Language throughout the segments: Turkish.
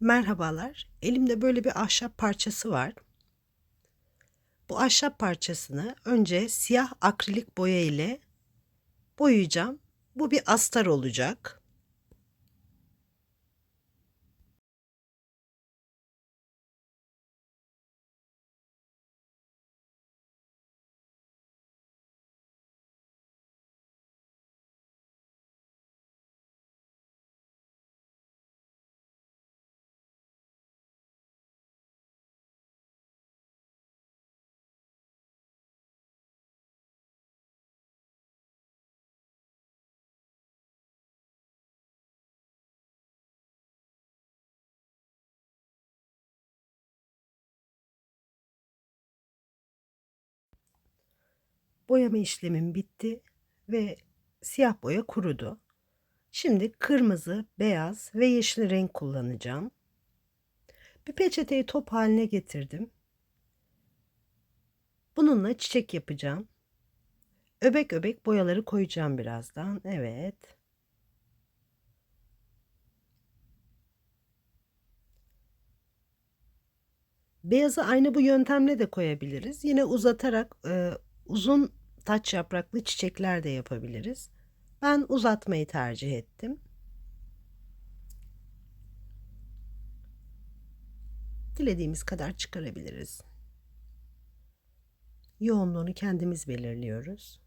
Merhabalar. Elimde böyle bir ahşap parçası var. Bu ahşap parçasını önce siyah akrilik boya ile boyayacağım. Bu bir astar olacak. Boyama işlemim bitti ve siyah boya kurudu. Şimdi kırmızı, beyaz ve yeşil renk kullanacağım. Bir peçeteyi top haline getirdim. Bununla çiçek yapacağım. Öbek öbek boyaları koyacağım birazdan. Evet. Beyazı aynı bu yöntemle de koyabiliriz. Yine uzatarak e, uzun taç yapraklı çiçekler de yapabiliriz. Ben uzatmayı tercih ettim. Dilediğimiz kadar çıkarabiliriz. Yoğunluğunu kendimiz belirliyoruz.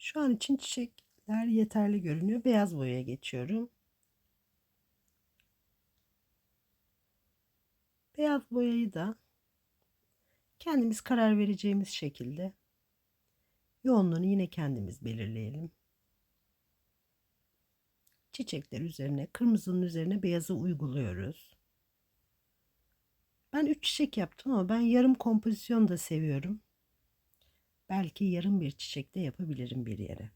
Şu an için çiçekler yeterli görünüyor. Beyaz boyaya geçiyorum. Beyaz boyayı da kendimiz karar vereceğimiz şekilde yoğunluğunu yine kendimiz belirleyelim. Çiçekler üzerine, kırmızının üzerine beyazı uyguluyoruz. Ben 3 çiçek yaptım ama ben yarım kompozisyon da seviyorum. Belki yarım bir çiçek de yapabilirim bir yere.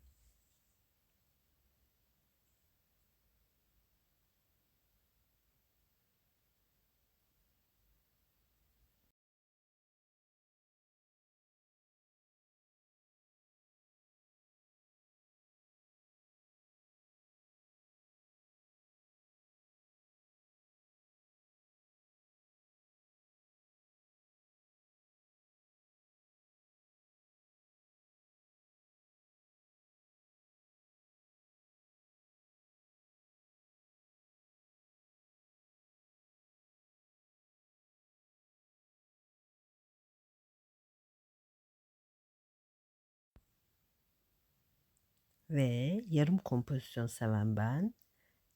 Ve yarım kompozisyon seven ben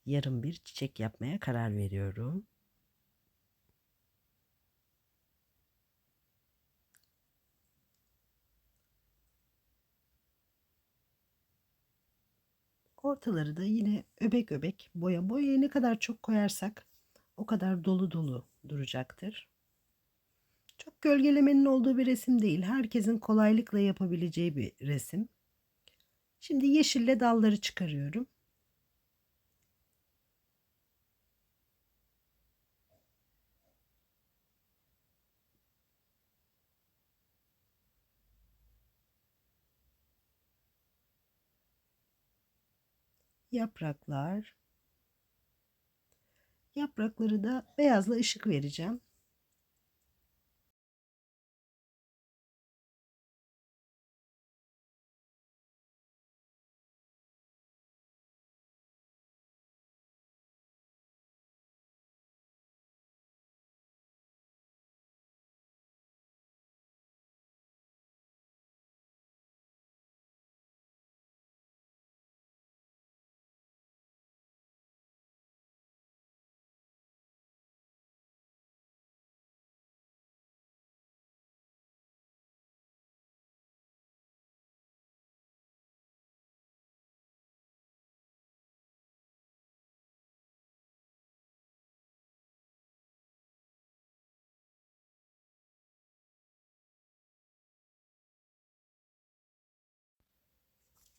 yarım bir çiçek yapmaya karar veriyorum. Ortaları da yine öbek öbek boya. Boyayı ne kadar çok koyarsak o kadar dolu dolu duracaktır. Çok gölgelemenin olduğu bir resim değil. Herkesin kolaylıkla yapabileceği bir resim. Şimdi yeşille dalları çıkarıyorum. Yapraklar. Yaprakları da beyazla ışık vereceğim.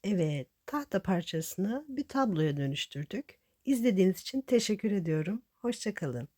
Evet, tahta parçasını bir tabloya dönüştürdük. İzlediğiniz için teşekkür ediyorum. Hoşça kalın.